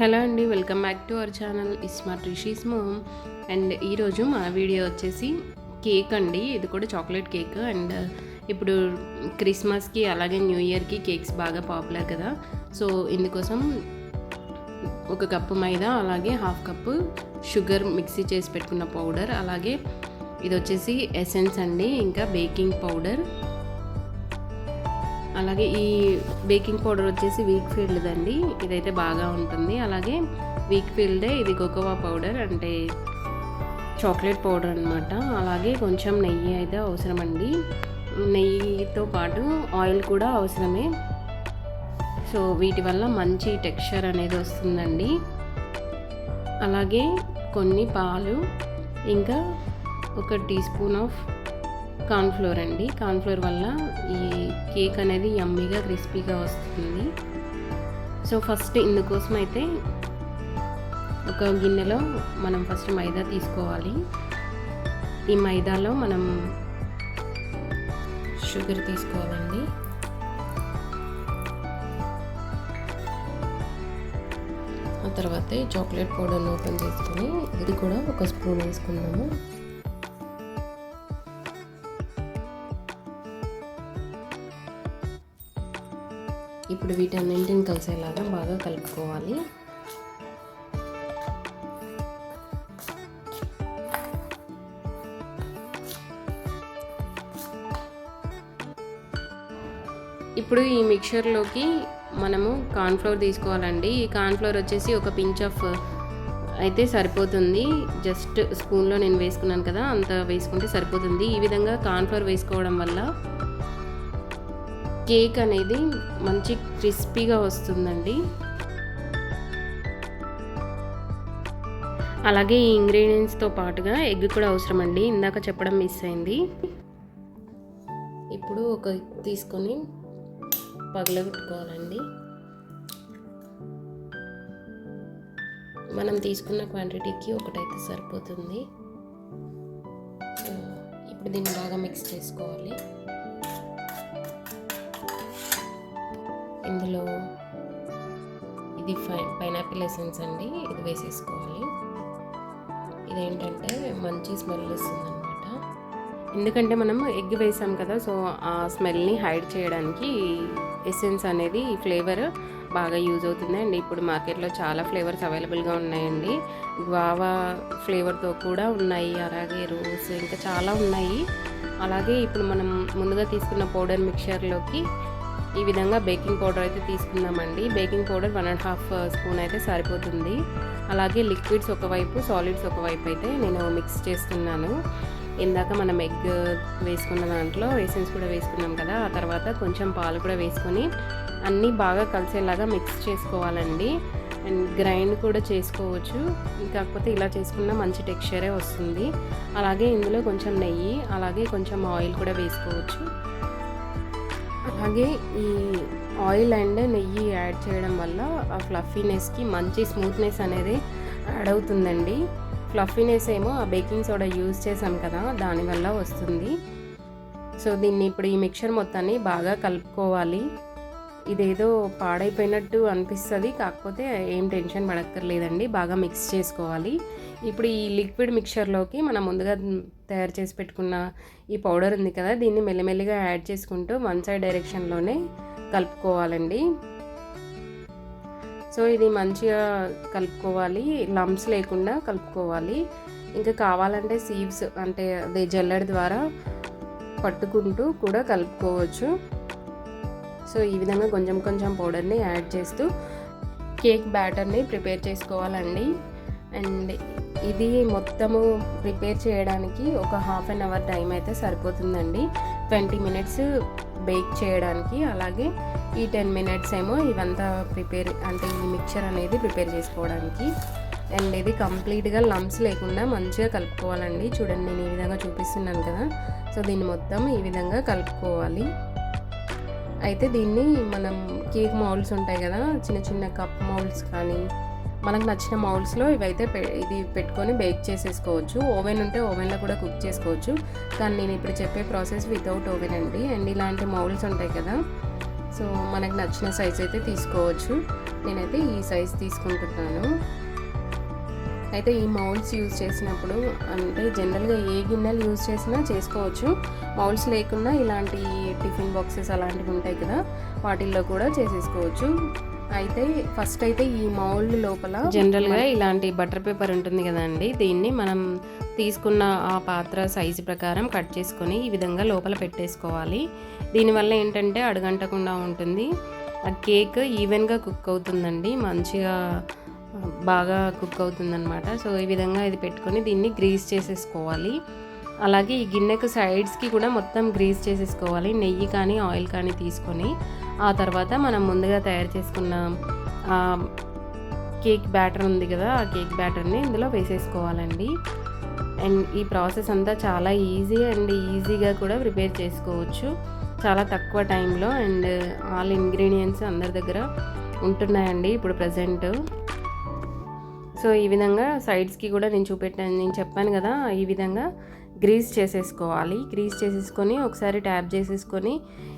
Hello అండి welcome back to our channel ismart Rishi's mom and ఈరోజు మా video వచ్చేసి కేక్ అండి. ఇది కూడా చాక్లెట్ కేక్. అండ్ ఇప్పుడు క్రిస్మస్కి అలాగే న్యూ ఇయర్కి కేక్స్ బాగా పాపులర్ కదా. సో ఇందుకోసం ఒక కప్పు మైదా అలాగే హాఫ్ కప్పు షుగర్ మిక్సీ చేసి పెట్టుకున్న పౌడర్ అలాగే ఇది వచ్చేసి ఎసెన్స్ అండి. ఇంకా బేకింగ్ పౌడర్. అలాగే ఈ బేకింగ్ పౌడర్ వచ్చేసి వీక్ ఫీల్డ్ అండి ఇదైతే బాగా ఉంటుంది. అలాగే వీక్ ఫీల్డే ఇది కోకోవా పౌడర్ అంటే చాక్లెట్ పౌడర్ అనమాట అలాగే కొంచెం నెయ్యి అయితే అవసరం అండి నెయ్యితో పాటు ఆయిల్ కూడా అవసరమే. సో వీటి వల్ల మంచి టెక్స్చర్ అనేది వస్తుందండి. అలాగే కొన్ని పాలు ఇంకా ఒక టీ స్పూన్ ఆఫ్ కార్న్ఫ్లోర్ అండి. కార్న్ఫ్లోర్ వల్ల ఈ కేక్ అనేది యమ్మీగా క్రిస్పీగా వస్తుంది. సో ఫస్ట్ ఇందుకోసం అయితే ఒక గిన్నెలో మనం ఫస్ట్ మైదా తీసుకోవాలి. ఈ మైదాలో మనం షుగర్ తీసుకోవాలండి. ఆ తర్వాత చాక్లెట్ పౌడర్ని ఓపెన్ చేసుకొని ఇది కూడా ఒక స్పూన్ వేసుకున్నాము ఇప్పుడు వీటన్నింటిని కలిసేలాగా బాగా కలుపుకోవాలి. ఇప్పుడు ఈ మిక్చర్లోకి మనము కార్న్ఫ్లోర్ తీసుకోవాలండి. ఈ కార్న్ఫ్లోర్ వచ్చేసి ఒక పించ్ ఆఫ్ అయితే సరిపోతుంది. జస్ట్ స్పూన్లో నేను వేసుకున్నాను కదా అంత వేసుకుంటే సరిపోతుంది. ఈ విధంగా కార్న్ఫ్లోర్ వేసుకోవడం వల్ల కేక్ అనేది మంచి క్రిస్పీగా వస్తుందండి. అలాగే ఈ ఇంగ్రీడియంట్స్తో పాటుగా ఎగ్ కూడా అవసరం అండి ఇందాక చెప్పడం మిస్ అయింది. ఇప్పుడు ఒక తీసుకొని పగలగొట్టుకోవాలండి. మనం తీసుకున్న క్వాంటిటీకి ఒకటైతే సరిపోతుంది. ఇప్పుడు దీన్ని బాగా మిక్స్ చేసుకోవాలి. అందులో ఇది ఫై పైనాపిల్ ఎసెన్స్ అండి. ఇది వేసేసుకోవాలి. ఇదేంటంటే మంచి స్మెల్ ఇస్తుంది అనమాట ఎందుకంటే మనం ఎగ్ వేసాం కదా సో ఆ స్మెల్ని హైడ్ చేయడానికి ఎసెన్స్ అనేది ఈ ఫ్లేవర్ బాగా యూజ్ అవుతుంది. అండ్ ఇప్పుడు మార్కెట్లో చాలా ఫ్లేవర్స్ అవైలబుల్గా ఉన్నాయండి. గ్వావా ఫ్లేవర్తో కూడా ఉన్నాయి. అలాగే రోజ్ ఇంకా చాలా ఉన్నాయి. అలాగే ఇప్పుడు మనం ముందుగా తీసుకున్న పౌడర్ మిక్చర్లోకి ఈ విధంగా బేకింగ్ పౌడర్ అయితే తీసుకుందామండి. Baking powder one and half spoon అయితే సరిపోతుంది. అలాగే లిక్విడ్స్ ఒకవైపు సాలిడ్స్ ఒకవైపు అయితే నేను మిక్స్ చేస్తున్నాను. ఇందాక మనం ఎగ్ వేసుకున్న దాంట్లో రేసిన్స్ కూడా వేసుకున్నాం కదా ఆ తర్వాత కొంచెం పాలు కూడా వేసుకొని అన్నీ బాగా కలిసేలాగా మిక్స్ చేసుకోవాలండి. అండ్ గ్రైండ్ కూడా చేసుకోవచ్చు. కాకపోతే ఇలా చేసుకున్న మంచి టెక్స్చరే వస్తుంది. అలాగే ఇందులో కొంచెం నెయ్యి అలాగే కొంచెం ఆయిల్ కూడా వేసుకోవచ్చు. అలాగే ఈ ఆయిల్ అండ్ నెయ్యి యాడ్ చేయడం వల్ల ఆ ఫ్లఫీనెస్కి మంచి స్మూత్నెస్ అనేది యాడ్ అవుతుందండి. ఫ్లఫీనెస్ ఏమో ఆ బేకింగ్ సోడా యూజ్ చేసాం కదా దానివల్ల వస్తుంది. సో దీన్ని ఇప్పుడు ఈ మిక్చర్ మొత్తాన్ని బాగా కలుపుకోవాలి. ఇదేదో పాడైపోయినట్టు అనిపిస్తుంది కాకపోతే ఏం టెన్షన్ పడక్కర్లేదండి బాగా మిక్స్ చేసుకోవాలి. ఇప్పుడు ఈ లిక్విడ్ మిక్చర్లోకి మనం ముందుగా తయారు చేసి పెట్టుకున్న ఈ పౌడర్ ఉంది కదా దీన్ని మెల్లిమెల్లిగా యాడ్ చేసుకుంటూ వన్ సైడ్ డైరెక్షన్లోనే కలుపుకోవాలండి. సో ఇది మంచిగా కలుపుకోవాలి లంప్స్ లేకుండా కలుపుకోవాలి. ఇంకా కావాలంటే సీవ్స్ అంటే అదే జల్లెడ ద్వారా పట్టుకుంటూ కూడా కలుపుకోవచ్చు. సో ఈ విధంగా కొంచెం కొంచెం పౌడర్ని యాడ్ చేస్తూ కేక్ బ్యాటర్ని ప్రిపేర్ చేసుకోవాలండి. అండ్ ఇది మొత్తము ప్రిపేర్ చేయడానికి ఒక హాఫ్ అన్ అవర్ టైం అయితే సరిపోతుందండి. ట్వంటీ మినిట్స్ బేక్ చేయడానికి అలాగే ఈ టెన్ మినిట్స్ ఏమో ఇవంతా ప్రిపేర్ అంటే ఈ మిక్చర్ అనేది ప్రిపేర్ చేసుకోవడానికి. అండ్ ఇది కంప్లీట్గా లంప్స్ లేకుండా మంచిగా కలుపుకోవాలండి. చూడండి నేను ఈ విధంగా చూపిస్తున్నాను కదా. సో దీన్ని మొత్తం ఈ విధంగా కలుపుకోవాలి. అయితే దీన్ని మనం కేక్ మౌల్డ్స్ ఉంటాయి కదా చిన్న చిన్న కప్ మౌల్డ్స్ కానీ మనకు నచ్చిన మౌల్డ్స్లో ఇవైతే ఇది పెట్టుకొని బేక్ చేసేసుకోవచ్చు. ఓవెన్ ఉంటే ఓవెన్లో కూడా కుక్ చేసుకోవచ్చు. కానీ నేను ఇప్పుడు చెప్పే ప్రాసెస్ వితౌట్ ఓవెన్ అండి. అండ్ ఇలాంటి మౌల్డ్స్ ఉంటాయి కదా. సో మనకు నచ్చిన సైజ్ అయితే తీసుకోవచ్చు. నేనైతే ఈ సైజ్ తీసుకుంటున్నాను. అయితే ఈ మౌల్డ్స్ యూజ్ చేసినప్పుడు అంటే జనరల్గా ఏ గిన్నెలు యూజ్ చేసినా చేసుకోవచ్చు. మౌల్డ్స్ లేకుండా ఇలాంటి టిఫిన్ బాక్సెస్ అలాంటివి ఉంటాయి కదా వాటిల్లో కూడా చేసేసుకోవచ్చు. అయితే ఫస్ట్ అయితే ఈ మౌల్డ్ లోపల జనరల్గా ఇలాంటి బటర్ పేపర్ ఉంటుంది కదండి దీన్ని మనం తీసుకున్న ఆ పాత్ర సైజు ప్రకారం కట్ చేసుకొని ఈ విధంగా లోపల పెట్టేసుకోవాలి. దీనివల్ల ఏంటంటే అడగంటకుండా ఉంటుంది. ఆ కేక్ ఈవెన్గా కుక్ అవుతుందండి మంచిగా బాగా కుక్ అవుతుందన్నమాట. సో ఈ విధంగా ఇది పెట్టుకొని దీన్ని గ్రీస్ చేసేసుకోవాలి. అలాగే ఈ గిన్నెకు సైడ్స్కి కూడా మొత్తం గ్రీస్ చేసేసుకోవాలి నెయ్యి కానీ ఆయిల్ కానీ తీసుకొని. ఆ తర్వాత మనం ముందుగా తయారు చేసుకున్న కేక్ బ్యాటర్ ఉంది కదా ఆ కేక్ బ్యాటర్ని ఇందులో వేసేసుకోవాలండి. అండ్ ఈ ప్రాసెస్ అంతా చాలా ఈజీ అండ్ ఈజీగా కూడా ప్రిపేర్ చేసుకోవచ్చు. చాలా తక్కువ టైంలో అండ్ ఆల్ ఇంగ్రీడియంట్స్ అందరి దగ్గర ఉంటున్నాయండి ఇప్పుడు ప్రజెంట్. సో ఈ విధంగా సైడ్స్కి కూడా నేను చూపెట్టాను నేను చెప్పాను కదా ఈ విధంగా గ్రీస్ చేసేసుకోవాలి. గ్రీస్ చేసేసుకొని ఒకసారి ట్యాప్ చేసేసుకొని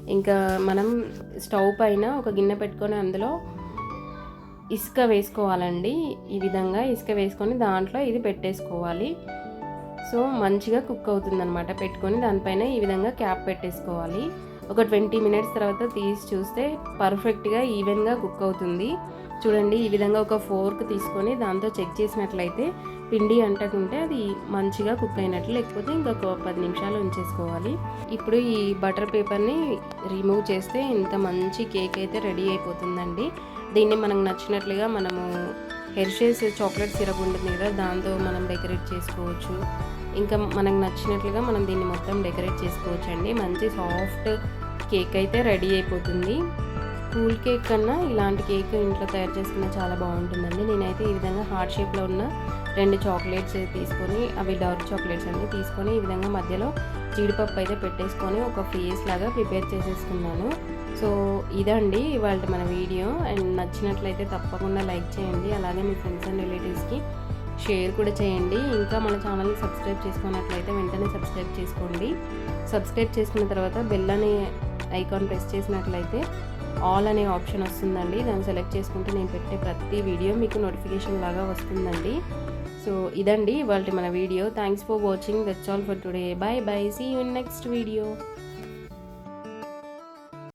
ఇంకా మనం స్టవ్ పైన ఒక గిన్నె పెట్టుకొని అందులో ఇసుక వేసుకోవాలండి. ఈ విధంగా ఇసుక వేసుకొని దాంట్లో ఇది పెట్టేసుకోవాలి. సో మంచిగా కుక్ అవుతుందన్నమాట. పెట్టుకొని దానిపైన ఈ విధంగా క్యాప్ పెట్టేసుకోవాలి. ఒక ట్వంటీ మినిట్స్ తర్వాత తీసి చూస్తే పర్ఫెక్ట్గా ఈవెన్గా కుక్ అవుతుంది. చూడండి ఈ విధంగా ఒక ఫోర్క్ తీసుకొని దాంతో చెక్ చేసినట్లయితే పిండి అంటకుంటే అది మంచిగా కుక్ అయినట్లు లేకపోతే ఇంకొక పది నిమిషాలు ఉంచేసుకోవాలి. ఇప్పుడు ఈ బటర్ పేపర్ని రిమూవ్ చేస్తే ఇంత మంచి కేక్ అయితే రెడీ అయిపోతుందండి. దీన్ని మనకు నచ్చినట్లుగా మనము హెర్షేస్ చాక్లెట్ సిరప్ ఉంటుంది కదా దాంతో మనం డెకరేట్ చేసుకోవచ్చు. ఇంకా మనకు నచ్చినట్లుగా మనం దీన్ని మొత్తం డెకరేట్ చేసుకోవచ్చు అండి మంచి సాఫ్ట్ కేక్ అయితే రెడీ అయిపోతుంది. కూల్ కేక్ కన్నా ఇలాంటి కేక్ ఇంట్లో తయారు చేసుకున్న చాలా బాగుంటుందండి. నేనైతే ఈ విధంగా హార్ట్ షేప్లో ఉన్న రెండు చాక్లెట్స్ తీసుకొని అవి డార్క్ చాక్లెట్స్ అన్నీ తీసుకొని ఈ విధంగా మధ్యలో జీడిపప్పు అయితే పెట్టేసుకొని ఒక ఫేస్ లాగా ప్రిపేర్ చేసేసుకున్నాను. సో ఇదండి ఇవాళ మన వీడియో. అండ్ నచ్చినట్లయితే తప్పకుండా లైక్ చేయండి. అలాగే మీ ఫ్రెండ్స్ అండ్ రిలేటివ్స్కి షేర్ కూడా చేయండి. ఇంకా మన ఛానల్ని సబ్స్క్రైబ్ చేసుకున్నట్లయితే వెంటనే సబ్స్క్రైబ్ చేసుకోండి. సబ్స్క్రైబ్ చేసుకున్న తర్వాత బెల్ అనే ఐకాన్ ప్రెస్ చేసినట్లయితే ఆల్ అనే ఆప్షన్ వస్తుందండి. దాన్ని సెలెక్ట్ చేసుకుంటే నేను పెట్టే ప్రతి వీడియో మీకు నోటిఫికేషన్ లాగా వస్తుందండి. సో ఇదండి ఇవాళ మన video thanks for watching that's all for today bye bye see you in next video